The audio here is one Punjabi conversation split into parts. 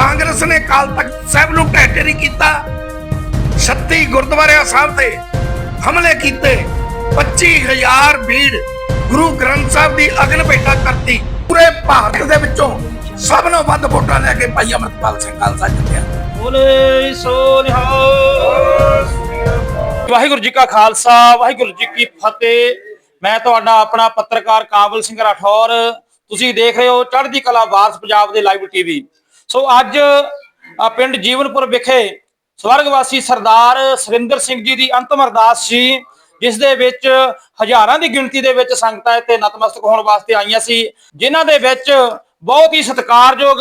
ਕਾਂਗਰਸ ਨੇ ਕਾਲ ਤਖਤ ਸਾਹਿਬ ਨੂੰ ਢਹਿ ਢੇਰੀ ਕੀਤਾ। 36 ਗੁਰਦੁਆਰਿਆਂ ਸਾਹਿਬ ਤੇ ਹਮਲੇ ਕੀਤੇ। 25000 ਭੀੜ ਗੁਰੂ ਗ੍ਰੰਥ ਸਾਹਿਬ ਦੀ ਅਗਨ ਭੇਟਾ ਕਰਤੀ। ਪੂਰੇ ਭਾਰਤ ਦੇ ਵਿੱਚੋਂ ਸਭ ਨੂੰ ਵੱਧ ਵੋਟਾਂ ਲੈ ਕੇ ਭਾਈ ਅਮਰਪਾਲ ਸਿੰਘ ਖਾਲਸਾ ਜਿੱਤਿਆ। ਬੋਲੇ ਸੋ ਨਿਹਾਲ। ਵਾਹਿਗੁਰੂ ਜੀ ਕਾ ਖਾਲਸਾ ਵਾਹਿਗੁਰੂ ਜੀ ਕੀ ਫਤਿਹ। ਮੈਂ ਤੁਹਾਡਾ ਆਪਣਾ ਪੱਤਰਕਾਰ ਕਾਬਲ ਸਿੰਘ ਰਾਠੌਰ। ਤੁਸੀਂ ਦੇਖ ਰਹੇ ਹੋ ਚੜ੍ਹਦੀ ਕਲਾ ਵਾਰਸ ਪੰਜਾਬ ਦੇ ਲਾਈਵ ਟੀਵੀ ਸੋ ਅੱਜ ਪਿੰਡ ਜੀਵਨਪੁਰ ਵਿਖੇ ਸਵਰਗਵਾਸੀ ਸਰਦਾਰ ਸੁਰਿੰਦਰ ਸਿੰਘ ਜੀ ਦੀ ਅੰਤਮ ਅਰਦਾਸ ਸੀ, ਜਿਸ ਦੇ ਵਿੱਚ ਹਜ਼ਾਰਾਂ ਦੀ ਗਿਣਤੀ ਦੇ ਵਿੱਚ ਸੰਗਤਾਂ ਇੱਥੇ ਨਤਮਸਤਕ ਹੋਣ ਵਾਸਤੇ ਆਈਆਂ ਸੀ, ਜਿਨ੍ਹਾਂ ਦੇ ਵਿੱਚ ਬਹੁਤ ਹੀ ਸਤਿਕਾਰਯੋਗ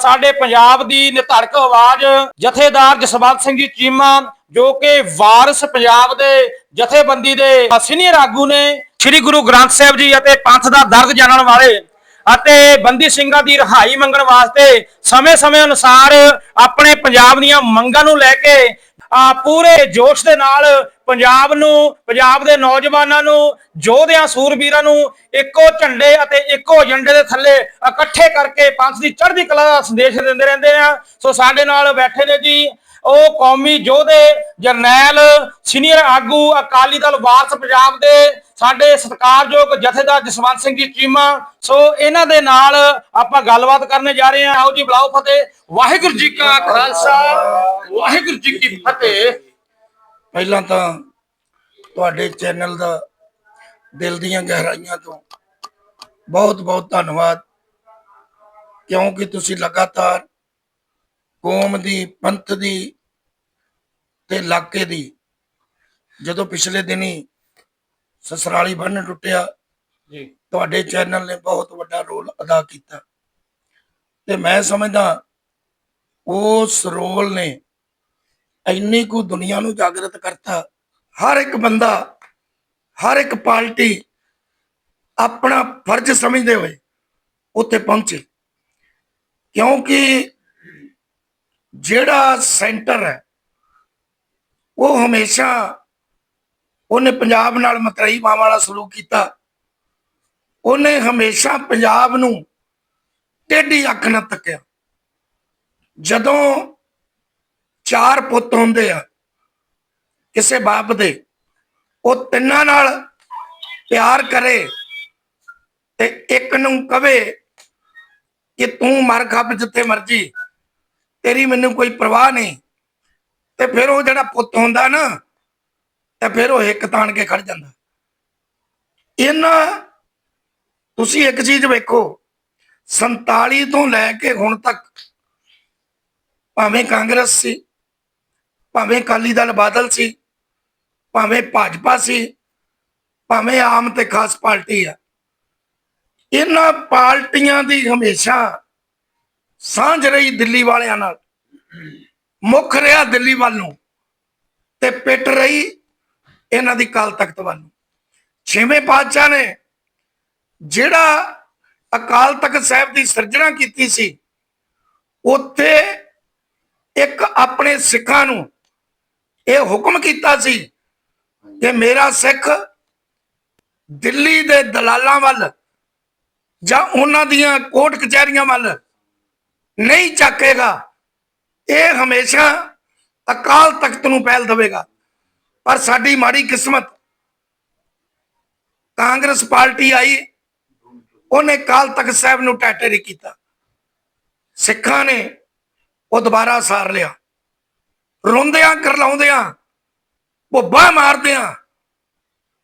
ਸਾਡੇ ਪੰਜਾਬ ਦੀ ਨਿਧੜਕ ਆਵਾਜ਼, ਜਥੇਦਾਰ ਜਸਵੰਤ ਸਿੰਘ ਜੀ ਚੀਮਾ, ਜੋ ਕਿ ਵਾਰਿਸ ਪੰਜਾਬ ਦੇ ਜਥੇਬੰਦੀ ਦੇ ਸੀਨੀਅਰ ਆਗੂ ਨੇ, ਸ੍ਰੀ ਗੁਰੂ ਗ੍ਰੰਥ ਸਾਹਿਬ ਜੀ ਅਤੇ ਪੰਥ ਦਾ ਦਰਦ ਜਾਣਨ ਵਾਲੇ ਅਤੇ ਬੰਦੀ ਸਿੰਘਾਂ ਦੀ ਰਿਹਾਈ ਮੰਗਣ ਵਾਸਤੇ ਸਮੇਂ-ਸਮੇਂ ਅਨੁਸਾਰ ਆਪਣੇ ਪੰਜਾਬ ਦੀਆਂ ਮੰਗਾਂ ਨੂੰ ਲੈ ਕੇ, ਆ ਪੂਰੇ ਜੋਸ਼ ਦੇ ਨਾਲ ਪੰਜਾਬ ਨੂੰ, ਪੰਜਾਬ ਦੇ ਨੌਜਵਾਨਾਂ ਨੂੰ ਯੋਧਿਆਂ ਸੂਰਬੀਰਾਂ ਨੂੰ ਇੱਕੋ ਝੰਡੇ ਅਤੇ ਇੱਕੋ ਏਜੰਡੇ ਦੇ ਥੱਲੇ ਇਕੱਠੇ ਕਰਕੇ ਪੰਥ ਦੀ ਚੜ੍ਹਦੀ ਕਲਾ ਦਾ ਸੰਦੇਸ਼ ਦਿੰਦੇ ਰਹਿੰਦੇ ਆ। ਸੋ ਸਾਡੇ ਨਾਲ ਬੈਠੇ ਨੇ ਜੀ, ਉਹ ਕੌਮੀ ਯੋਧੇ ਜਰਨੈਲ ਸੀਨੀਅਰ ਆਗੂ ਅਕਾਲੀ ਦਲ ਵਾਰਸ ਪੰਜਾਬ ਦੇ ਸਾਡੇ ਸਤਿਕਾਰਯੋਗ ਜਥੇਦਾਰ ਜਸਵੰਤ ਸਿੰਘ ਜੀ ਚੀਮਾ, ਸੋ ਇਹਨਾਂ ਦੇ ਨਾਲ ਆਪਾਂ ਗੱਲਬਾਤ ਕਰਨ ਜਾ ਰਹੇ ਹਾਂ। ਆਓ ਜੀ, ਬੁਲਾਓ ਫਤਿਹ। ਵਾਹਿਗੁਰੂ ਜੀ ਕਾ ਖਾਲਸਾ, ਵਾਹਿਗੁਰੂ ਜੀ ਕੀ ਫਤਿਹ। ਪਹਿਲਾਂ ਤਾਂ ਤੁਹਾਡੇ ਚੈਨਲ ਦਾ ਦਿਲ ਦੀਆਂ ਗਹਿਰਾਈਆਂ ਤੋਂ ਬਹੁਤ ਬਹੁਤ ਧੰਨਵਾਦ, ਕਿਉਂਕਿ ਤੁਸੀਂ ਲਗਾਤਾਰ ਕੌਮ ਦੀ, ਪੰਥ ਦੀ ਤੇ ਇਲਾਕੇ ਦੀ, ਜਦੋਂ ਪਿਛਲੇ ਦਿਨੀ ਸਸਰਾਲੀ ਬੰਨ ਟੁੱਟਿਆ। ਜੀ। ਤੁਹਾਡੇ ਚੈਨਲ ਨੇ ਬਹੁਤ ਵੱਡਾ ਰੋਲ ਅਦਾ ਕੀਤਾ। ਤੇ ਮੈਂ ਸਮਝਦਾ ਉਸ ਰੋਲ ਨੇ ਇੰਨੀ ਕੁ ਦੁਨੀਆ ਨੂੰ ਜਾਗਰਤ ਕਰਤਾ। ਹਰ ਇੱਕ ਬੰਦਾ ਹਰ ਇੱਕ ਪਾਰਟੀ ਆਪਣਾ ਫਰਜ਼ ਸਮਝਦੇ ਹੋਏ ਉੱਥੇ ਪਹੁੰਚੇ। ਕਿਉਂਕਿ ਜਿਹੜਾ ਸੈਂਟਰ ਹੈ ਉਹ ਹਮੇਸ਼ਾ ਉਹਨੇ ਪੰਜਾਬ ਨਾਲ ਮਤਰਈ ਮਾਂ ਵਾਲਾ ਸਲੂਕ ਕੀਤਾ। ਉਹਨੇ ਹਮੇਸ਼ਾ ਪੰਜਾਬ ਨੂੰ ਟੇਢੀ ਅੱਖ ਨਾਲ ਤੱਕਿਆ। ਜਦੋਂ ਚਾਰ ਪੁੱਤ ਹੁੰਦੇ ਆ, ਕਿਸੇ ਬਾਪ ਦੇ, ਉਹ ਤਿੰਨਾਂ ਨਾਲ ਪਿਆਰ ਕਰੇ ਤੇ ਇੱਕ ਨੂੰ ਕਵੇ ਕਿ ਤੂੰ ਮਰ ਖੱਪ ਜਿੱਥੇ ਮਰਜ਼ੀ, ਤੇਰੀ ਮੈਨੂੰ ਕੋਈ ਪਰਵਾਹ ਨਹੀਂ। ਤੇ ਫਿਰ ਉਹ ਜਿਹੜਾ ਪੁੱਤ ਹੁੰਦਾ ਨਾ ਤੇ ਫਿਰ ਉਹ ਇੱਕ ਤਾਣ ਕੇ ਖੜ ਜਾਂਦਾ। ਇਹਨਾਂ ਤੁਸੀਂ ਇੱਕ ਚੀਜ਼ ਵੇਖੋ 47 ਤੋਂ ਲੈ ਕੇ ਹੁਣ ਤੱਕ ਭਾਵੇਂ ਕਾਂਗਰਸ ਸੀ, ਭਾਵੇਂ ਅਕਾਲੀ ਦਲ ਬਾਦਲ ਸੀ, ਭਾਵੇਂ ਭਾਜਪਾ ਸੀ, ਭਾਵੇਂ ਆਮ ਤੇ ਖਾਸ ਪਾਰਟੀ ਆ, ਇਹਨਾਂ ਪਾਰਟੀਆਂ ਦੀ ਹਮੇਸ਼ਾ ਸਾਂਝ ਰਹੀ ਦਿੱਲੀ ਵਾਲਿਆਂ ਨਾਲ, ਮੁੱਖ ਰਿਹਾ ਦਿੱਲੀ ਵੱਲ ਨੂੰ ਤੇ ਪਿੱਟ ਰਹੀ ਇਹਨਾਂ ਦੀ ਕਾਲ ਤਖਤ ਵੱਲ ਨੂੰ। ਛੇਵੇਂ ਪਾਤਸ਼ਾਹ ਨੇ ਜਿਹੜਾ ਅਕਾਲ ਤਖਤ ਸਾਹਿਬ ਦੀ ਸਿਰਜਣਾ ਕੀਤੀ ਸੀ, ਉੱਥੇ ਇੱਕ ਆਪਣੇ ਸਿੱਖਾਂ ਨੂੰ ਇਹ ਹੁਕਮ ਕੀਤਾ ਸੀ ਕਿ ਮੇਰਾ ਸਿੱਖ ਦਿੱਲੀ ਦੇ ਦਲਾਲਾਂ ਵੱਲ ਜਾਂ ਉਹਨਾਂ ਦੀਆਂ ਕੋਰਟ ਕਚਹਿਰੀਆਂ ਵੱਲ ਨਹੀਂ ਚੱਕੇਗਾ ਇਹ ਹਮੇਸ਼ਾ ਅਕਾਲ ਤਖਤ ਨੂੰ ਪਹਿਲ ਦੇਵੇਗਾ। ਪਰ ਸਾਡੀ ਮਾੜੀ ਕਿਸਮਤ ਕਾਂਗਰਸ ਪਾਰਟੀ ਆਈ, ਉਹਨੇ ਕਾਲ ਤਖਤ ਸਾਹਿਬ ਨੂੰ ਟੈਟਰੀ ਕੀਤਾ। ਸਿੱਖਾਂ ਨੇ ਉਹ ਦੁਬਾਰਾ ਸਾਰ ਲਿਆ। ਰੋਂਦਿਆਂ, ਕਰਲਾਉਂਦਿਆਂ, ਭੁੱਬਾ ਮਾਰਦਿਆਂ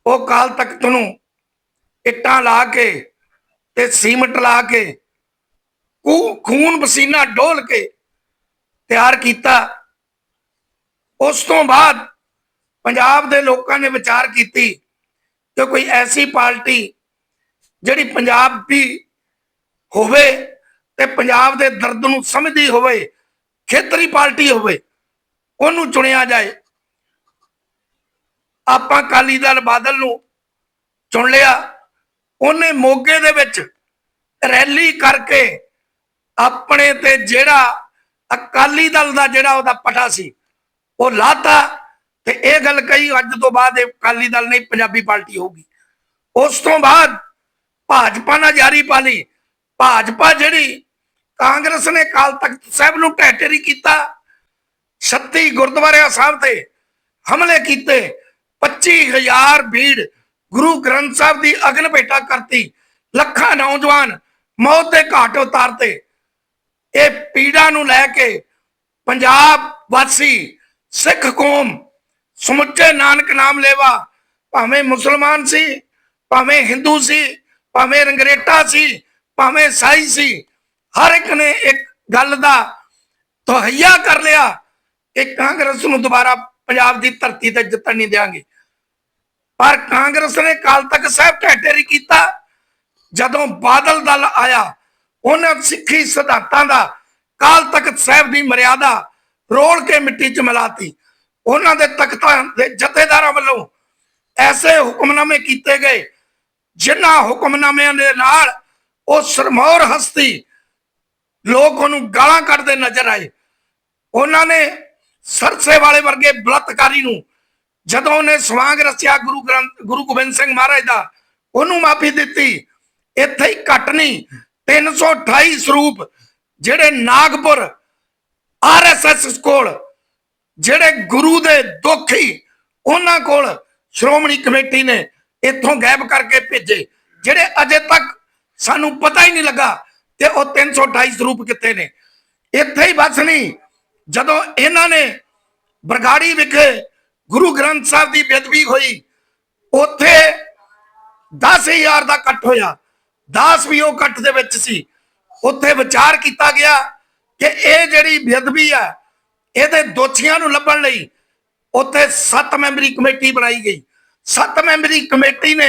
ਉਹ ਕਾਲ ਤਖਤ ਨੂੰ ਇੱਟਾਂ ਲਾ ਕੇ ਤੇ ਸੀਮਟ ਲਾ ਕੇ ਕੂ ਖੂਨ ਪਸੀਨਾ ਡੋਲ ਕੇ ਤਿਆਰ ਕੀਤਾ। ਉਸ ਤੋਂ ਬਾਅਦ ਪੰਜਾਬ ਦੇ ਲੋਕਾਂ ਨੇ ਵਿਚਾਰ ਕੀਤੀ ਕਿ ਕੋਈ ਐਸੀ ਪਾਰਟੀ ਜਿਹੜੀ ਪੰਜਾਬ ਦੀ ਹੋਵੇ ਤੇ ਪੰਜਾਬ ਦੇ ਦਰਦ ਨੂੰ ਸਮਝਦੀ ਹੋਵੇ, ਖੇਤਰੀ ਪਾਰਟੀ ਹੋਵੇ, ਉਹਨੂੰ ਚੁਣਿਆ ਜਾਏ। ਆਪਾਂ ਕਾਲੀ ਦਲ ਬਾਦਲ ਨੂੰ ਚੁਣ ਲਿਆ, ਉਹਨੇ ਮੋਗੇ ਦੇ ਵਿੱਚ ਰੈਲੀ ਕਰਕੇ ਆਪਣੇ ਤੇ ਜਿਹੜਾ ਅਕਾਲੀ ਦਲ ਦਾ ਜਿਹੜਾ ਉਹਦਾ ਪਟਾ ਸੀ, ਉਹ ਲਾਤਾ। ਤੇ ਇਹ ਗੱਲ ਕਹੀ, ਅੱਜ ਤੋਂ ਬਾਅਦ ਇਹ ਅਕਾਲੀ ਦਲ ਨਹੀਂ ਪੰਜਾਬੀ ਪਾਰਟੀ ਹੋਊਗੀ। ਉਸ ਤੋਂ ਬਾਅਦ ਭਾਜਪਾ ਨਾਲ ਜਾਰੀ ਪਾ ਲਈ। ਭਾਜਪਾ ਜਿਹੜੀ ਕਾਂਗਰਸ ਨੇ ਕਾਲ ਤਖਤ ਸਾਹਿਬ ਨੂੰ ਢਹਿ ਕੀਤਾ 36 ਗੁਰਦੁਆਰਿਆਂ ਸਾਹਿਬ ਤੇ ਹਮਲੇ ਕੀਤੇ 25000 ਭੀੜ ਗੁਰੂ ਗ੍ਰੰਥ ਸਾਹਿਬ ਦੀ ਅਗਨ ਭੇਟਾ ਕਰਤੀ, ਲੱਖਾਂ ਨੌਜਵਾਨ ਮੌਤ ਦੇ ਘਾਟ ਉਤਾਰਤੇ ਇਹ ਪੀੜਾ ਨੂੰ ਲੈ ਕੇ ਪੰਜਾਬ ਵਾਸੀ ਸਿੱਖ ਕੌਮ ਸਮੁੱਚੇ ਨਾਨਕ ਨਾਮ ਲੈਵਾ। ਭਾਵੇਂ ਮੁਸਲਮਾਨ ਸੀ, ਭਾਵੇਂ ਹਿੰਦੂ ਸੀ, ਭਾਵੇਂ ਰੰਗਰੇਟਾ ਸੀ, ਭਾਵੇਂ ਸਾਈ ਸੀ, ਹਰ ਇੱਕ ਨੇ ਇੱਕ ਗੱਲ ਦਾ ਤਹਈਆ ਕਰ ਲਿਆ ਕਿ ਕਾਂਗਰਸ ਨੂੰ ਦੁਬਾਰਾ ਪੰਜਾਬ ਦੀ ਧਰਤੀ ਤੇ ਜਿੱਤਣ ਨਹੀਂ ਦੇਵਾਂਗੇ ਪਰ ਕਾਂਗਰਸ ਨੇ ਕਾਲ ਤੱਕ ਸਾਹਿਬ ਢਹਿਟੇਰੀ ਕੀਤਾ। ਜਦੋਂ ਬਾਦਲ ਦਲ ਆਇਆ, ਉਹਨਾਂ ਸਿੱਖੀ ਸਿਧਾਂਤਾਂ ਦਾ ਕਾਲ ਤਖਤ ਸਾਹਿਬ ਦੀ ਮਰਿਆਦਾ ਰੋਲ ਕੇ ਮਿੱਟੀ 'ਚ ਮਿਲਾਤੀ। ਉਹਨਾਂ ਦੇ ਤਖਤਾਂ ਦੇ ਜਥੇਦਾਰਾਂ ਵੱਲੋਂ ਐਸੇ ਹੁਕਮਨਾਮੇ ਕੀਤੇ ਗਏ, ਜਿਨ੍ਹਾਂ ਹੁਕਮਨਾਮਿਆਂ ਦੇ ਨਾਲ ਉਹ ਸਰਮੌਰ ਹਸਤੀ ਲੋਕ ਉਹਨੂੰ ਗਾਲਾਂ ਕੱਢਦੇ ਨਜ਼ਰ ਆਏ। ਉਹਨਾਂ ਨੇ ਸਰਸੇ ਵਾਲੇ ਵਰਗੇ ਬਲਤਕਾਰੀ ਨੂੰ, ਜਦੋਂ ਉਹਨੇ ਸਵਾਂਗ ਰਸਿਆ ਗੁਰੂ ਗ੍ਰੰਥ, ਗੁਰੂ ਗੋਬਿੰਦ ਸਿੰਘ ਮਹਾਰਾਜ ਦਾ, ਉਹਨੂੰ ਮਾਫੀ ਦਿੱਤੀ। ਇੱਥੇ ਹੀ ਘਟ ਨਹੀਂ 328 ਸਰੂਪ, ਜਿਹੜੇ ਨਾਗਪੁਰ ਆਰਐਸਐਸ ਕੋਲ ਜਿਹੜੇ ਗੁਰੂ ਦੇ ਦੁਖੀ ਉਹਨਾਂ ਕੋਲ ਸ਼੍ਰੋਮਣੀ ਕਮੇਟੀ ਨੇ ਇੱਥੋਂ ਗਾਇਬ ਕਰਕੇ ਭੇਜੇ, ਜਿਹੜੇ ਅਜੇ ਤੱਕ ਸਾਨੂੰ ਪਤਾ ਹੀ ਨਹੀਂ ਲੱਗਾ ਤੇ ਉਹ 328 ਸਰੂਪ ਕਿੱਥੇ ਨੇ। ਇੱਥੇ ਹੀ ਬਸ ਨਹੀਂ, ਜਦੋਂ ਇਹਨਾਂ ਨੇ ਬਰਗਾੜੀ ਵਿਖੇ ਗੁਰੂ ਗ੍ਰੰਥ ਸਾਹਿਬ ਦੀ ਬੇਦਬੀ ਹੋਈ, ਉੱਥੇ 10000 ਦਾ ਇਕੱਠ ਹੋਇਆ। 10 ਵੀ ਉਹ ਇਕੱਠ ਦੇ ਵਿੱਚ ਸੀ। ਉੱਥੇ ਵਿਚਾਰ ਕੀਤਾ ਗਿਆ ਕਿ ਇਹ ਜਿਹੜੀ ਬੇਦਬੀ ਆ ਇਹਦੇ ਦੋਸ਼ੀਆਂ ਨੂੰ ਲੱਭਣ ਲਈ ਉੱਥੇ 7 ਮੈਂਬਰੀ ਕਮੇਟੀ ਬਣਾਈ ਗਈ। 7 ਮੈਂਬਰੀ ਕਮੇਟੀ ਨੇ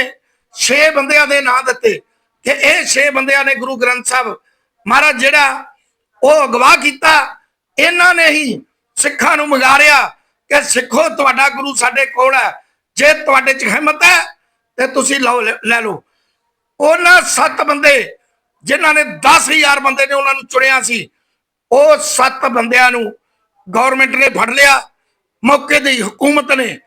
6 ਬੰਦਿਆਂ ਦੇ ਨਾਂ ਦਿੱਤੇ ਕਿ ਇਹ 6 ਬੰਦਿਆਂ ਨੇ ਗੁਰੂ ਗ੍ਰੰਥ ਸਾਹਿਬ ਮਹਾਰਾਜ ਜਿਹੜਾ ਉਹ ਅਗਵਾ ਕੀਤਾ, ਇਹਨਾਂ ਨੇ ਹੀ ਸਿੱਖਾਂ ਨੂੰ ਮਗਾਰਿਆ ਕਿ ਸਿੱਖੋ, ਤੁਹਾਡਾ ਗੁਰੂ ਸਾਡੇ ਕੋਲ ਹੈ, ਜੇ ਤੁਹਾਡੇ ਚ ਹਿੰਮਤ ਹੈ ਤੇ ਤੁਸੀਂ ਲਓ, ਲੈ ਲੈ ਲਓ। ਉਹਨਾਂ ਸੱਤ ਬੰਦੇ ਜਿਨ੍ਹਾਂ ਨੇ 10000 ਬੰਦੇ ਨੇ ਉਹਨਾਂ ਨੂੰ ਚੁਣਿਆ ਸੀ, ਉਹ ਸੱਤ ਬੰਦਿਆਂ ਨੂੰ ਗਵਰਨਮੈਂਟ ਨੇ ਫੜ ਲਿਆ, ਮੌਕੇ ਦੀ ਹਕੂਮਤ ਨੇ,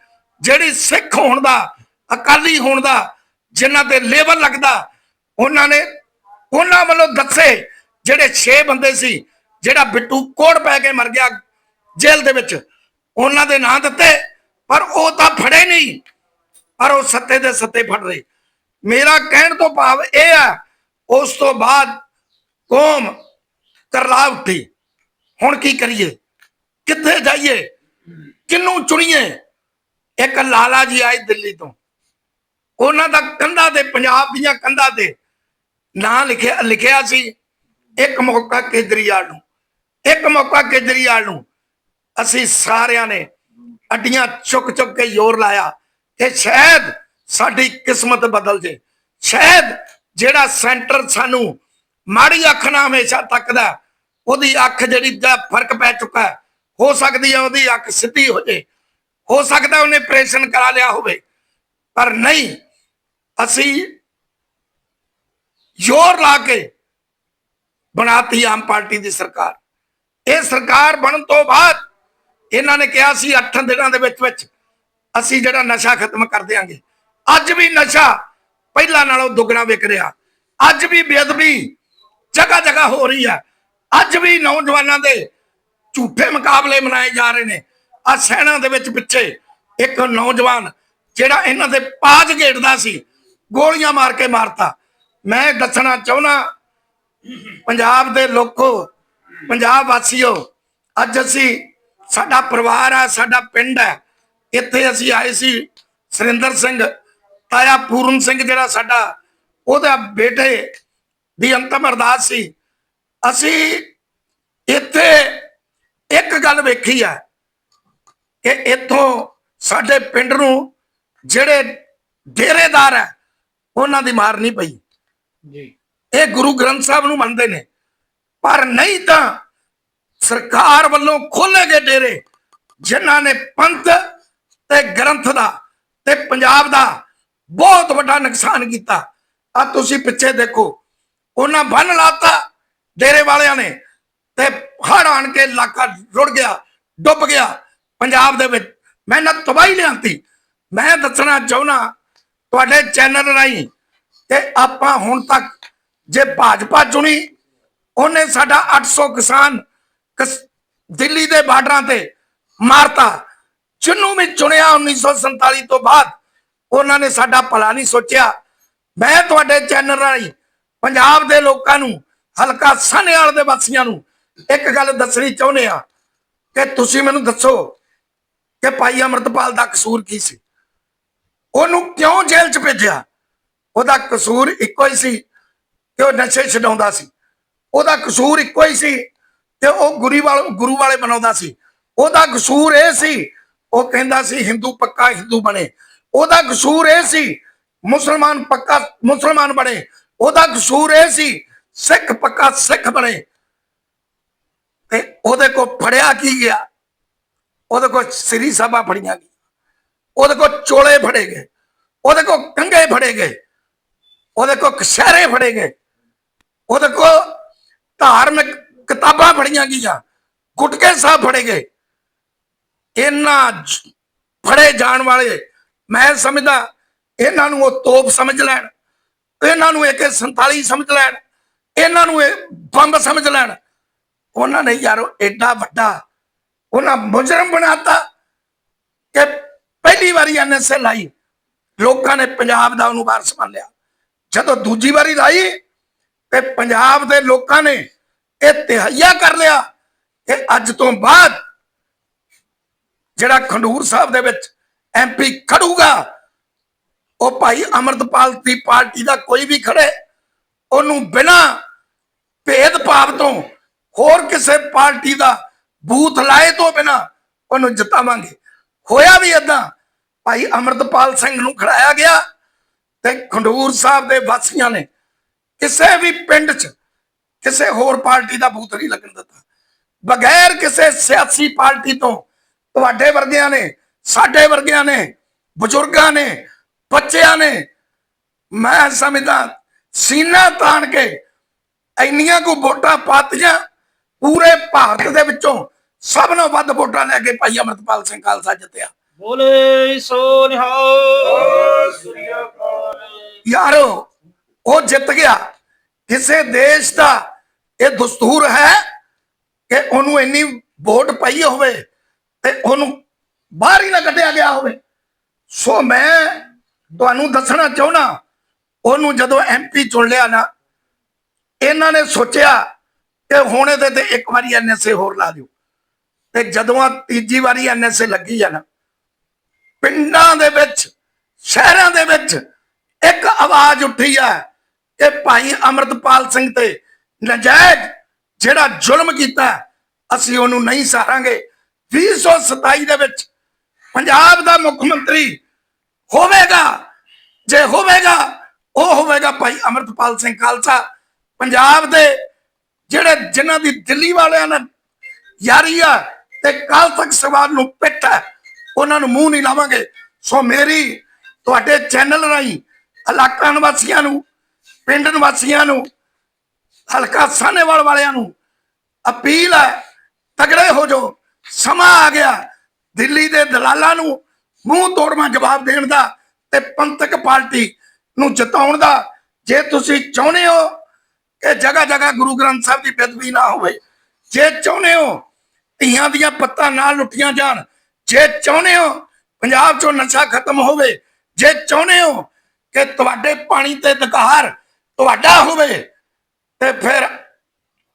ਜਿਹੜੀ ਸਿੱਖ ਹੋਣ ਦਾ, ਅਕਾਲੀ ਹੋਣ ਦਾ, ਜਿਨ੍ਹਾਂ ਤੇ ਲੇਬਲ ਲੱਗਦਾ, ਉਹਨਾਂ ਨੇ ਉਹਨਾਂ ਵੱਲੋਂ ਦੱਸੇ, ਜਿਹੜੇ 6 ਬੰਦੇ ਸੀ, ਜਿਹੜਾ ਬਿੱਟੂ ਕੋੜ ਪੈ ਕੇ ਮਰ ਗਿਆ ਜੇਲ੍ਹ ਦੇ ਵਿੱਚ, ਉਹਨਾਂ ਦੇ ਨਾਂ ਦਿੱਤੇ, ਪਰ ਉਹ ਤਾਂ ਫੜੇ ਨਹੀਂ, ਪਰ ਉਹ ਸੱਤੇ ਦੇ ਸੱਤੇ ਫੜ ਰਹੇ ਮੇਰਾ ਕਹਿਣ ਤੋਂ ਭਾਵ ਇਹ ਆ ਉਸ ਤੋਂ ਬਾਅਦ ਕੌਮ ਕਰਲਾ ਉੱਠੀ ਹੁਣ ਕੀ ਕਰੀਏ? ਕਿੱਥੇ ਜਾਈਏ? ਕਿੰਨੂੰ ਚੁਣੀਏ? ਇੱਕ ਲਾਲਾ ਜੀ ਆਏ ਦਿੱਲੀ ਤੋਂ। ਉਹਨਾਂ ਦਾ ਕੰਧਾਂ ਤੇ, ਪੰਜਾਬ ਦੀਆਂ ਕੰਧਾਂ ਤੇ ਨਾਂ ਲਿਖਿਆ ਲਿਖਿਆ ਸੀ, ਇੱਕ ਮੌਕਾ ਕੇਜਰੀਵਾਲ ਨੂੰ। ਇੱਕ ਮੌਕਾ ਕੇਜਰੀਵਾਲ ਨੂੰ। ਅਸੀਂ ਸਾਰਿਆਂ ਨੇ ਅੱਡੀਆਂ ਚੁੱਕ ਚੁੱਕ ਕੇ ਜ਼ੋਰ ਲਾਇਆ ਕਿ ਸ਼ਾਇਦ ਸਾਡੀ ਕਿਸਮਤ ਬਦਲ ਜੇ। ਸ਼ਾਇਦ ਜਿਹੜਾ ਸੈਂਟਰ ਸਾਨੂੰ ਮਾੜੀ ਅੱਖ ਨਾਲ ਹਮੇਸ਼ਾ ਤੱਕਦਾ, ਉਹਦੀ ਅੱਖ ਜਿਹੜੀ ਦਾ ਫ਼ਰਕ ਪੈ ਚੁੱਕਾ ਹੋ ਸਕਦੀ ਹੈ ਉਹਦੀ ਅੱਖ ਸਿੱਧੀ ਹੋ ਜੇ। ਹੋ ਸਕਦਾ ਉਹਨੇ ਆਪਰੇਸ਼ਨ ਕਰਾ ਲਿਆ ਹੋਵੇ। ਪਰ ਨਹੀਂ, ਅਸੀਂ ਜ਼ੋਰ ਲਾ ਕੇ ਬਣਾਤੀ ਆਮ ਪਾਰਟੀ ਦੀ ਸਰਕਾਰ। ਇਹ ਸਰਕਾਰ ਬਣਨ ਤੋਂ ਬਾਅਦ ਇਹਨਾਂ ਨੇ ਕਿਹਾ ਸੀ 8 ਦਿਨਾਂ ਦੇ ਵਿੱਚ ਵਿੱਚ ਅਸੀਂ ਜਿਹੜਾ ਨਸ਼ਾ ਖਤਮ ਕਰ ਦਿਆਂਗੇ। ਅੱਜ ਵੀ ਨਸ਼ਾ ਪਹਿਲਾਂ ਨਾਲੋਂ ਦੁੱਗਣਾ ਵਿਕ ਰਿਹਾ। ਅੱਜ ਵੀ ਬੇਅਦਬੀ ਜਗ੍ਹਾ ਜਗ੍ਹਾ ਹੋ ਰਹੀ ਹੈ ਅੱਜ ਵੀ ਨੌਜਵਾਨਾਂ ਦੇ ਝੂਠੇ ਮੁਕਾਬਲੇ ਮਨਾਏ ਜਾ ਰਹੇ ਨੇ। ਆ ਸੈਨਾ ਦੇ ਵਿੱਚ ਪਿੱਛੇ ਇੱਕ ਨੌਜਵਾਨ ਜਿਹੜਾ ਇਹਨਾਂ ਦੇ ਪਾਜ ਘੇੜਦਾ ਸੀ, ਗੋਲੀਆਂ ਮਾਰ ਕੇ ਮਾਰਤਾ। ਮੈਂ ਦੱਸਣਾ ਚਾਹੁੰਦਾ, ਪੰਜਾਬ ਦੇ ਲੋਕੋ, ਪੰਜਾਬ ਵਾਸੀਓ, ਅੱਜ ਅਸੀਂ ਸਾਡਾ ਪਰਿਵਾਰ ਆ ਸਾਡਾ ਪਿੰਡ ਹੈ, ਇੱਥੇ ਅਸੀਂ ਆਏ ਸੀ ਸੁਰਿੰਦਰ ਸਿੰਘ, ਤਾਇਆ ਪੂਰਨ ਸਿੰਘ ਜਿਹੜਾ ਸਾਡਾ, ਉਹਦਾ ਬੇਟੇ ਦੀ ਅੰਤਮ ਅਰਦਾਸ ਸੀ। ਅਸੀਂ ਇੱਥੇ ਇੱਕ ਗੱਲ ਵੇਖੀ ਆ ਕਿ ਇੱਥੋਂ ਸਾਡੇ ਪਿੰਡ ਨੂੰ ਜਿਹੜੇ ਡੇਰੇਦਾਰ ਹੈ ਉਹਨਾਂ ਦੀ ਮਾਰ ਨਹੀਂ ਪਈ। ਜੀ। ਇਹ ਗੁਰੂ ਗ੍ਰੰਥ ਸਾਹਿਬ ਨੂੰ ਮੰਨਦੇ ਨੇ। ਪਰ ਨਹੀਂ ਤਾਂ ਸਰਕਾਰ ਵੱਲੋਂ ਖੋਲੇ ਗਏ ਡੇਰੇ ਜਿਨ੍ਹਾਂ ਨੇ ਪੰਥ ਤੇ ਗ੍ਰੰਥ ਦਾ ਤੇ ਪੰਜਾਬ ਦਾ ਬਹੁਤ ਵੱਡਾ ਨੁਕਸਾਨ ਕੀਤਾ। ਆ ਤੁਸੀਂ ਪਿੱਛੇ ਦੇਖੋ ਉਹਨਾਂ ਬੰਨ ਲਾਤਾ ਡੇਰੇ ਵਾਲਿਆਂ ਨੇ ਤੇ ਹੜ੍ਹ ਆਣ ਕੇ ਇਲਾਕਾ ਰੁੜ ਗਿਆ, ਡੁੱਬ ਗਿਆ। ਪੰਜਾਬ ਦੇ ਵਿੱਚ ਮਿਹਨਤ ਤਬਾਹੀ ਲਿਆਂਤੀ। ਮੈਂ ਦੱਸਣਾ ਚਾਹੁੰਦਾ ਤੁਹਾਡੇ ਚੈਨਲ ਰਾਹੀਂ ਕਿ ਆਪਾਂ ਹੁਣ ਤੱਕ ਜੇ ਭਾਜਪਾ ਚੁਣੀ, ਉਹਨੇ ਸਾਡਾ 800 ਕਿਸਾਨ ਦਿੱਲੀ ਦੇ ਬਾਰਡਰਾਂ ਤੇ ਮਾਰਤਾ। ਜਿਹਨੂੰ ਵੀ ਚੁਣਿਆ 1947 ਤੋਂ ਬਾਅਦ, ਉਹਨਾਂ ਨੇ ਸਾਡਾ ਭਲਾ ਨਹੀਂ ਸੋਚਿਆ। ਮੈਂ ਤੁਹਾਡੇ ਚੈਨਲ ਰਾਹੀਂ ਪੰਜਾਬ ਦੇ ਲੋਕਾਂ ਨੂੰ, ਹਲਕਾ ਸਾਹਨੇਵਾਲ ਦੇ ਵਾਸੀਆਂ ਨੂੰ ਇੱਕ ਗੱਲ ਦੱਸਣੀ ਚਾਹੁੰਦੇ ਆ ਕਿ ਤੁਸੀਂ ਮੈਨੂੰ ਦੱਸੋ ਕਿ ਭਾਈ ਅਮਰਤਪਾਲ ਦਾ ਕਸੂਰ ਕੀ ਸੀ? ਉਹਨੂੰ ਕਿਉਂ ਜੇਲ੍ਹ 'ਚ ਭੇਜਿਆ? ਉਹਦਾ ਕਸੂਰ ਇੱਕੋ ਹੀ ਸੀ ਕਿ ਉਹ ਨਸ਼ੇ ਛਡਾਉਂਦਾ ਸੀ। ਉਹਦਾ ਕਸੂਰ ਇੱਕੋ ਹੀ ਸੀ ਤੇ ਉਹ ਗੁਰੂ ਵਾਲ, ਗੁਰੂ ਵਾਲੇ ਬਣਾਉਂਦਾ ਸੀ। ਉਹਦਾ ਕਸੂਰ ਇਹ ਸੀ, ਉਹ ਕਹਿੰਦਾ ਸੀ ਹਿੰਦੂ ਪੱਕਾ ਹਿੰਦੂ ਬਣੇ। ਉਹਦਾ ਕਸੂਰ ਇਹ ਸੀ, ਮੁਸਲਮਾਨ ਪੱਕਾ ਮੁਸਲਮਾਨ ਬਣੇ। ਉਹਦਾ ਕਸੂਰ ਇਹ ਸੀ, ਸਿੱਖ ਪੱਕਾ ਸਿੱਖ ਬਣੇ। ਤੇ ਉਹਦੇ ਕੋ ਫੜਿਆ ਕੀ ਗਿਆ? ਉਹਦੇ ਕੋ ਸ੍ਰੀ ਸਭਾ ਫੜੀਆਂ ਗਈ ਉਹਦੇ ਕੋ ਚੋਲੇ ਫੜੇ ਗਏ। ਉਹਦੇ ਕੋ ਕੰਗੇ ਫੜੇ ਗਏ। ਉਹਦੇ ਕੋ ਕਸ਼ਹਿਰੇ ਫੜੇ ਗਏ। ਉਹਦੇ ਕੋ ਧਾਰਮਿਕ ਕਿਤਾਬਾਂ ਫੜੀਆਂ ਗਈਆਂ। ਗੁਟਕੇ ਸਾਹਿਬ ਫੜੇ ਗਏ। ਇਹਨਾਂ ਫੜੇ ਜਾਣ ਵਾਲੇ, ਮੈਂ ਸਮਝਦਾ ਇਹਨਾਂ ਨੂੰ ਉਹ ਤੋਪ ਸਮਝ ਲੈਣ। ਇਹਨਾਂ ਨੂੰ AK47 ਸਮਝ ਲੈਣ। ਇਹਨਾਂ ਨੂੰ ਇਹ ਬੰਬ ਸਮਝ ਲੈਣ। ਉਹਨਾਂ ਨੇ ਯਾਰ ਐਡਾ ਵੱਡਾ ਉਹਨਾਂ ਮੁਜਰਮ ਬਣਾਤਾ ਕਿ ਪਹਿਲੀ ਵਾਰੀ ਐਨਐਸਏ ਲਾਈ ਲੋਕਾਂ ਨੇ ਪੰਜਾਬ ਦਾ ਉਹਨੂੰ ਵਾਰਸ ਮੰਨ ਲਿਆ। ਜਦੋਂ ਦੂਜੀ ਵਾਰੀ ਲਾਈ ਤੇ ਪੰਜਾਬ ਦੇ ਲੋਕਾਂ ਨੇ ਇਹ ਤਹਈਆ ਕਰ ਲਿਆ ਕਿ ਅੱਜ ਤੋਂ ਬਾਅਦ ਜਿਹੜਾ ਖੰਡੂਰ ਸਾਹਿਬ ਦੇ ਵਿੱਚ ਐਮਪੀ ਖੜੂਗਾ, ਉਹ ਭਾਈ ਅਮਰਤਪਾਲ ਦੀ ਪਾਰਟੀ ਦਾ ਕੋਈ ਵੀ ਖੜੇ, ਉਹਨੂੰ ਬਿਨਾ ਭੇਦਭਾਵ ਤੋਂ ਹੋਰ ਕਿਸੇ ਪਾਰਟੀ ਦਾ ਬੂਥ ਲਾਏ ਤੋਂ ਬਿਨਾ ਉਹਨੂੰ ਜਿਤਾਵਾਂਗੇ। ਹੋਇਆ ਵੀ ਏਦਾਂ, ਭਾਈ ਅਮਰਤਪਾਲ ਸਿੰਘ ਨੂੰ ਖੜਾਇਆ ਗਿਆ ਤੇ ਖੰਡੂਰ ਸਾਹਿਬ ਦੇ ਵਾਸੀਆਂ ਨੇ ਕਿਸੇ ਵੀ ਪਿੰਡ 'ਚ ਕਿਸੇ ਹੋਰ ਪਾਰਟੀ ਦਾ ਬੂਥ ਨਹੀਂ ਲੱਗਣ ਦਿੱਤਾ। ਬਗੈਰ ਕਿਸੇ ਸਿਆਸੀ ਪਾਰਟੀ ਤੋਂ ਤੁਹਾਡੇ ਵਰਗਿਆਂ ਨੇ, ਸਾਡੇ ਵਰਗਿਆਂ ਨੇ, ਬਜ਼ੁਰਗਾਂ ਨੇ, ਬੱਚਿਆਂ ਨੇ, ਮੈਂ ਸਮਝਦਾ ਸੀਨਾ ਤਾਣ ਕੇ ਇੰਨੀਆਂ ਕੋ ਵੋਟਾਂ ਪਾਤੀਆਂ ਪੂਰੇ ਭਾਰਤ ਦੇ ਵਿੱਚੋਂ ਸਭ ਨਾਲੋਂ ਵੱਧ ਵੋਟਾਂ ਲੈ ਕੇ ਭਾਈ ਅਮਰਤਪਾਲ ਸਿੰਘ ਖਾਲਸਾ ਜਿੱਤਿਆ। ਬੋਲੇ ਸੋ ਨਿਹਾਲ। ਯਾਰੋ ਉਹ ਜਿੱਤ ਗਿਆ। ਕਿਸੇ ਦੇਸ਼ ਦਾ ਇਹ ਦਸਤੂਰ ਹੈ ਕਿ ਉਹਨੂੰ ਇੰਨੀ ਵੋਟ ਪਈ ਹੋਵੇ ਤੇ ਉਹਨੂੰ ਬਾਹਰ ਹੀ ਨਾ ਕੱਢਿਆ ਗਿਆ ਹੋਵੇ। ਸੋ ਮੈਂ ਤੁਹਾਨੂੰ ਦੱਸਣਾ ਚਾਹੁੰਦਾ ਉਹਨੂੰ ਜਦੋਂ ਐਮਪੀ ਚੁਣ ਲਿਆ ਨਾ ਇਹਨਾਂ ਨੇ ਸੋਚਿਆ ਕਿ ਹੁਣ ਇਹਦੇ ਤੇ ਇੱਕ ਵਾਰੀ ਐਨਐਸਏ ਹੋਰ ਲਾ ਦਿਓ। ਤੇ ਜਦੋਂ ਆ ਤੀਜੀ ਵਾਰੀ ਐਨਐਸਏ ਲੱਗੀ ਆ ਨਾ, ਪਿੰਡਾਂ ਦੇ ਵਿੱਚ, ਸ਼ਹਿਰਾਂ ਦੇ ਵਿੱਚ ਇੱਕ ਆਵਾਜ਼ ਉੱਠੀ ਹੈ ਕਿ ਭਾਈ ਅਮਰਤਪਾਲ ਸਿੰਘ ਤੇ ਨਜਾਇਜ਼ ਜਿਹੜਾ ਜ਼ੁਲਮ ਕੀਤਾ, ਅਸੀਂ ਉਹਨੂੰ ਨਹੀਂ ਸਹਾਰਾਂਗੇ 2027 ਦੇ ਵਿੱਚ ਪੰਜਾਬ ਦਾ ਮੁੱਖ ਮੰਤਰੀ ਹੋਵੇਗਾ, ਜੇ ਹੋਵੇਗਾ, ਉਹ ਹੋਵੇਗਾ ਭਾਈ ਅਮਰਤਪਾਲ ਸਿੰਘ ਖਾਲਸਾ। ਪੰਜਾਬ ਦੇ ਜਿਹੜੇ ਜਿਨ੍ਹਾਂ ਦੀ ਦਿੱਲੀ ਵਾਲਿਆਂ ਨਾਲ ਯਾਰੀ ਆ ਤੇ ਕੱਲ ਤੱਕ ਸਵਾਲ ਨੂੰ ਪਿੱਟ ਹੈ, ਉਹਨਾਂ ਨੂੰ ਮੂੰਹ ਨਹੀਂ ਲਾਵਾਂਗੇ। ਸੋ ਮੇਰੀ, ਤੁਹਾਡੇ ਚੈਨਲ ਰਾਹੀਂ ਇਲਾਕਾ ਨਿਵਾਸੀਆਂ ਨੂੰ, ਪਿੰਡ ਨਿਵਾਸੀਆਂ ਨੂੰ, ਹਲਕਾ ਸਾਹਨੇਵਾਲ ਵਾਲਿਆਂ ਨੂੰ ਅਪੀਲ ਹੈ, ਤਗੜੇ ਹੋ ਜਾਓ। ਸਮਾਂ ਆ ਗਿਆ ਦਿੱਲੀ ਦੇ ਦਲਾਲਾਂ ਨੂੰ ਮੂੰਹ ਤੋੜਵਾ ਜਵਾਬ ਦੇਣ ਦਾ ਤੇ ਪੰਥਕ ਪਾਰਟੀ ਨੂੰ ਜਿਤਾਉਣ ਦਾ। ਜੇ ਤੁਸੀਂ ਚਾਹੁੰਦੇ ਹੋ ਕਿ ਜਗ੍ਹਾ ਜਗ੍ਹਾ ਗੁਰੂ ਗ੍ਰੰਥ ਸਾਹਿਬ ਦੀ ਬੇਦਬੀ ਨਾ ਹੋਵੇ। ਜੇ ਚਾਹੁੰਦੇ ਹੋ ਧੀਆਂ ਦੀਆਂ ਪੱਤਾਂ ਨਾਲ ਲੁੱਟੀਆਂ ਜਾਣ, ਜੇ ਚਾਹੁੰਦੇ ਹੋ ਪੰਜਾਬ ਚੋਂ ਨਸ਼ਾ ਖਤਮ ਹੋਵੇ, ਜੇ ਚਾਹੁੰਦੇ ਹੋ ਕਿ ਤੁਹਾਡੇ ਪਾਣੀ ਤੇ ਅਧਿਕਾਰ ਤੁਹਾਡਾ ਹੋਵੇ, ਤੇ ਫਿਰ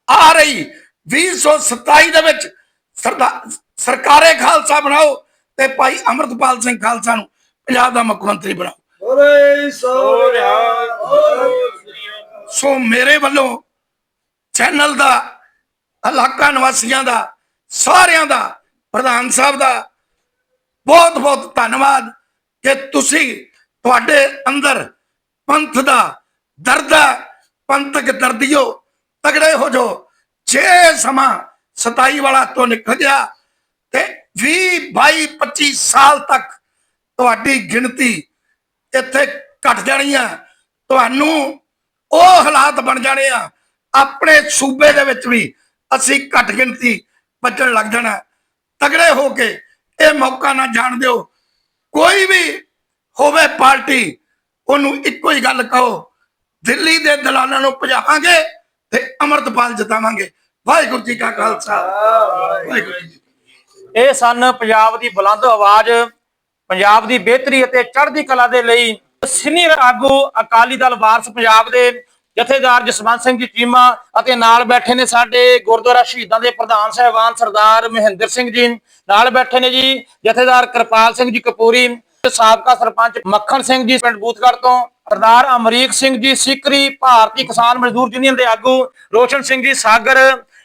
ਆ ਰਹੀ 2027 ਦੇ ਵਿੱਚ ਸਰਦਾ- ਸਰਕਾਰੇ ਖਾਲਸਾ ਬਣਾਓ ਤੇ ਭਾਈ ਅਮਰਤਪਾਲ ਸਿੰਘ ਖਾਲਸਾ ਨੂੰ ਪੰਜਾਬ ਦਾ ਮੁੱਖ ਮੰਤਰੀ ਬਣਾਓ। ਬੋਲੇ ਸੋ ਨਿਹਾਲ ਸੋ ਮੇਰੇ ਵੱਲੋਂ ਚੈਨਲ ਦਾ, ਇਲਾਕਾ ਨਿਵਾਸੀਆਂ ਦਾ, ਸਾਰਿਆਂ ਦਾ, ਪ੍ਰਧਾਨ ਸਾਹਿਬ ਦਾ ਬਹੁਤ ਬਹੁਤ ਧੰਨਵਾਦ ਕਿ ਤੁਸੀਂ ਤੁਹਾਡੇ ਅੰਦਰ ਪੰਥ ਦਾ ਦਰਦ ਪੰਥਕ ਦਰਦੀਓ, ਤਗੜੇ ਹੋ ਜੋ ਜੇ ਸਮਾਂ 27 ਵਾਲਾ ਤੋਂ ਨਿਕਲ ਗਿਆ ਤੇ 20 22 25 ਸਾਲ ਤੱਕ ਤੁਹਾਡੀ ਗਿਣਤੀ ਇੱਥੇ ਘਟ ਜਾਣੀ ਆ ਤੁਹਾਨੂੰ ਉਹ ਹਾਲਾਤ ਬਣ ਜਾਣੇ ਆ। ਆਪਣੇ ਸੂਬੇ ਦੇ ਵਿੱਚ ਵੀ ਅਸੀਂ ਘਟ ਗਿਣਤੀ ਬਚਣ ਲੱਗ ਜਾਣਾ। ਤਗੜੇ ਹੋ ਕੇ ਇਹ ਮੌਕਾ ਨਾ ਜਾਣ ਦਿਓ। ਕੋਈ ਵੀ ਹੋਵੇ ਪਾਰਟੀ, ਉਹਨੂੰ ਇੱਕੋ ਹੀ ਗੱਲ ਕਹੋ, ਦਿੱਲੀ ਦੇ ਦਲਾਲਾਂ ਨੂੰ ਭਜਾਵਾਂਗੇ ਤੇ ਅਮਰਤਪਾਲ ਜਿਤਾਵਾਂਗੇ। ਵਾਹਿਗੁਰੂ ਜੀ ਕਾ ਖਾਲਸਾ। ਵਾਹਿਗੁਰੂ ਜੀ ਇਹ ਸਨ ਪੰਜਾਬ ਦੀ ਬੁਲੰਦ ਆਵਾਜ਼, ਪੰਜਾਬ ਦੀ ਬਿਹਤਰੀ ਅਤੇ ਚੜ੍ਹਦੀ ਕਲਾ ਦੇ ਲਈ ਸੀਨੀਅਰ ਆਗੂ ਅਕਾਲੀ ਦਲ ਵਾਰਸ ਪੰਜਾਬ ਦੇ ਜਥੇਦਾਰ ਜਸਵੰਤ ਸਿੰਘ ਜੀ ਚੀਮਾ ਅਤੇ ਨਾਲ ਬੈਠੇ ਨੇ ਸਾਡੇ ਗੁਰਦੁਆਰਾ ਸ਼ਹੀਦਾਂ ਦੇ ਪ੍ਰਧਾਨ ਸਾਹਿਬਾਨ ਸਰਦਾਰ ਮਹਿੰਦਰ ਸਿੰਘ ਜੀ। ਨਾਲ ਬੈਠੇ ਨੇ ਜੀ ਜਥੇਦਾਰ ਕਿਰਪਾਲ ਸਿੰਘ ਜੀ ਕਪੂਰੀ ਸਾਬਕਾ ਸਰਪੰਚ ਮੱਖਣ ਸਿੰਘ ਜੀ ਪਿੰਡ ਬੂਥਗੜ੍ਹ ਤੋਂ, ਸਰਦਾਰ ਅਮਰੀਕ ਸਿੰਘ ਜੀ ਸਿਕਰੀ ਭਾਰਤੀ ਕਿਸਾਨ ਮਜ਼ਦੂਰ ਯੂਨੀਅਨ ਦੇ ਆਗੂ ਰੋਸ਼ਨ ਸਿੰਘ ਜੀ ਸਾਗਰ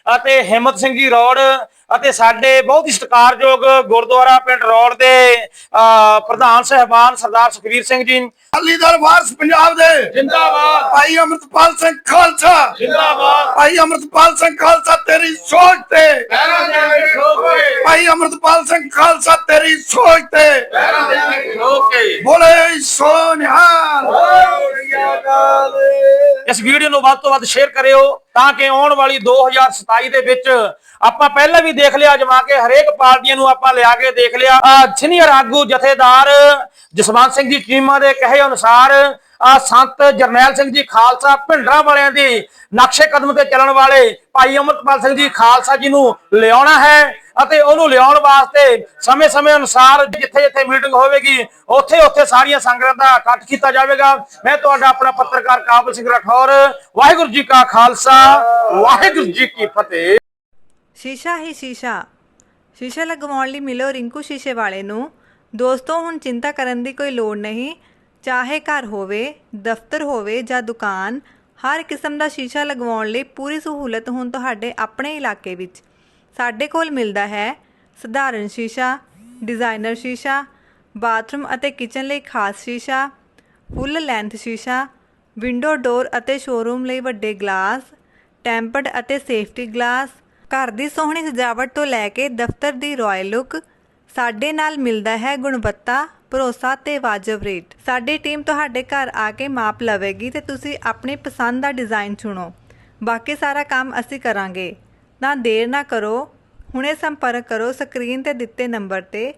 ਅਤੇ ਹਿੰਮਤ ਸਿੰਘ ਜੀ ਰੋੜ ਅਤੇ ਸਾਡੇ ਬਹੁਤ ਹੀ ਸਤਿਕਾਰਯੋਗ ਗੁਰਦੁਆਰਾ ਪਿੰਡ ਰੋੜ ਦੇ ਅਹ, ਪ੍ਰਧਾਨ ਸਹਿਬਾਨ ਸਰਦਾਰ ਸੁਖਵੀਰ ਸਿੰਘ ਜੀ। ਅਕਾਲੀ ਦਲ ਵਾਰਸ ਪੰਜਾਬ ਦੇ। ਜਿੰਦਾਬਾਦ। ਭਾਈ ਅਮਰਤਪਾਲ ਸਿੰਘ ਖਾਲਸਾ। ਜਿੰਦਾਬਾਦ। ਭਾਈ ਅਮਰਤਪਾਲ ਸਿੰਘ ਖਾਲਸਾ ਤੇਰੀ ਸੋਚ ਤੇ। ਭਾਈ ਅਮਰਤਪਾਲ ਸਿੰਘ ਖਾਲਸਾ ਤੇਰੀ ਸੋਚ ਤੇ। ਓਕੇ ਬੋਲੇ ਸੋ ਨਿਹਾਲ ਇਸ ਵੀਡੀਓ ਨੂੰ ਵੱਧ ਤੋਂ ਵੱਧ ਸ਼ੇਅਰ ਕਰਿਓ ਤਾਂ ਕਿ ਆਉਣ ਵਾਲੀ 2027 ਦੇ ਵਿੱਚ ਆਪਾਂ ਪਹਿਲਾਂ ਵੀ ਦੇਖ ਲਿਆ ਜਮਾ ਕੇ ਹਰੇਕ ਪਾਰਟੀਆਂ ਨੂੰ ਆਪਾਂ ਲਿਆ ਕੇ ਦੇਖ ਲਿਆ। ਸੀਨੀਅਰ ਆਗੂ ਜਥੇਦਾਰ ਜਸਵੰਤ ਸਿੰਘ ਜੀ ਚੀਮਾ ਦੇ ਕਹੇ ਅਨੁਸਾਰ ਸੰਤ ਜਰਨੈਲ ਸਿੰਘ ਜੀ ਖਾਲਸਾ ਭਿੰਡਰਾਂ ਵਾਲਿਆਂ ਦੀ ਨਕਸ਼ੇ ਕਦਮ ਤੇ ਚੱਲਣ ਵਾਲੇ ਭਾਈ ਅਮਰਤਪਾਲ ਸਿੰਘ ਜੀ ਖਾਲਸਾ ਜੀ ਨੂੰ ਲਿਆਉਣਾ ਹੈ ਅਤੇ ਉਹਨੂੰ ਲਿਆਉਣ ਵਾਸਤੇ ਸਮੇਂ-ਸਮੇਂ ਅਨੁਸਾਰ ਜਿੱਥੇ-ਜਿੱਥੇ ਮੀਟਿੰਗ ਹੋਵੇਗੀ, ਉੱਥੇ-ਉੱਥੇ ਸਾਰੀਆਂ ਸੰਗਤਾਂ ਦਾ ਇਕੱਠ ਕੀਤਾ ਜਾਵੇਗਾ। ਮੈਂ ਤੁਹਾਡਾ ਆਪਣਾ ਪੱਤਰਕਾਰ ਕਾਬਲ ਸਿੰਘ ਰਾਠੌਰ, ਵਾਹਿਗੁਰੂ ਜੀ ਕਾ ਖਾਲਸਾ, ਵਾਹਿਗੁਰੂ ਜੀ ਕੀ ਫਤਿਹ। ਸ਼ੀਸ਼ਾ ਹੀ ਸ਼ੀਸ਼ਾ। ਸ਼ੀਸ਼ਾ ਲਗਵਾਉਣ ਲਈ ਮਿਲੋ ਰਿੰਕੂ ਸ਼ੀਸ਼ੇ ਵਾਲੇ ਨੂੰ। ਦੋਸਤੋ, ਹੁਣ ਚਿੰਤਾ ਕਰਨ ਦੀ ਕੋਈ ਲੋੜ ਨਹੀਂ। ਚਾਹੇ ਘਰ ਹੋਵੇ, ਦਫ਼ਤਰ ਹੋਵੇ ਜਾਂ ਦੁਕਾਨ, ਹਰ ਕਿਸਮ ਦਾ ਸ਼ੀਸ਼ਾ ਲਗਵਾਉਣ ਲਈ ਪੂਰੀ ਸਹੂਲਤ ਹੁਣ ਤੁਹਾਡੇ ਆਪਣੇ ਇਲਾਕੇ ਵਿੱਚ। ਸਾਡੇ ਕੋਲ ਮਿਲਦਾ ਹੈ ਸਧਾਰਨ ਸ਼ੀਸ਼ਾ, ਡਿਜ਼ਾਈਨਰ ਸ਼ੀਸ਼ਾ, ਬਾਥਰੂਮ ਅਤੇ ਕਿਚਨ ਲਈ ਖਾਸ ਸ਼ੀਸ਼ਾ, ਫੁੱਲ ਲੈਂਥ ਸ਼ੀਸ਼ਾ, ਵਿੰਡੋ ਡੋਰ ਅਤੇ ਸ਼ੋਰੂਮ ਲਈ ਵੱਡੇ ਗਲਾਸ, ਟੈਂਪਰਡ ਅਤੇ ਸੇਫਟੀ ਗਲਾਸ, ਘਰ ਦੀ ਸੋਹਣੀ ਸਜਾਵਟ ਤੋਂ ਲੈ ਕੇ ਦਫ਼ਤਰ ਦੀ ਰਾਇਲ ਲੁੱਕ, ਸਾਡੇ ਨਾਲ ਮਿਲਦਾ ਹੈ ਗੁਣਵੱਤਾ ਭਰੋਸਾ ਤੇ ਵਾਜਬ ਰੇਟ ਸਾਡੀ ਟੀਮ ਤੁਹਾਡੇ ਘਰ ਆ ਕੇ ਮਾਪ ਲਵੇਗੀ ਤੇ ਤੁਸੀਂ ਆਪਣੀ ਪਸੰਦ ਦਾ ਡਿਜ਼ਾਈਨ ਚੁਣੋ। ਬਾਕੀ ਸਾਰਾ ਕੰਮ ਅਸੀਂ ਕਰਾਂਗੇ। ਨਾ ਦੇਰ ਨਾ ਕਰੋ। ਹੁਣੇ ਸੰਪਰਕ ਕਰੋ ਸਕਰੀਨ ਤੇ ਦਿੱਤੇ ਨੰਬਰ ਤੇ।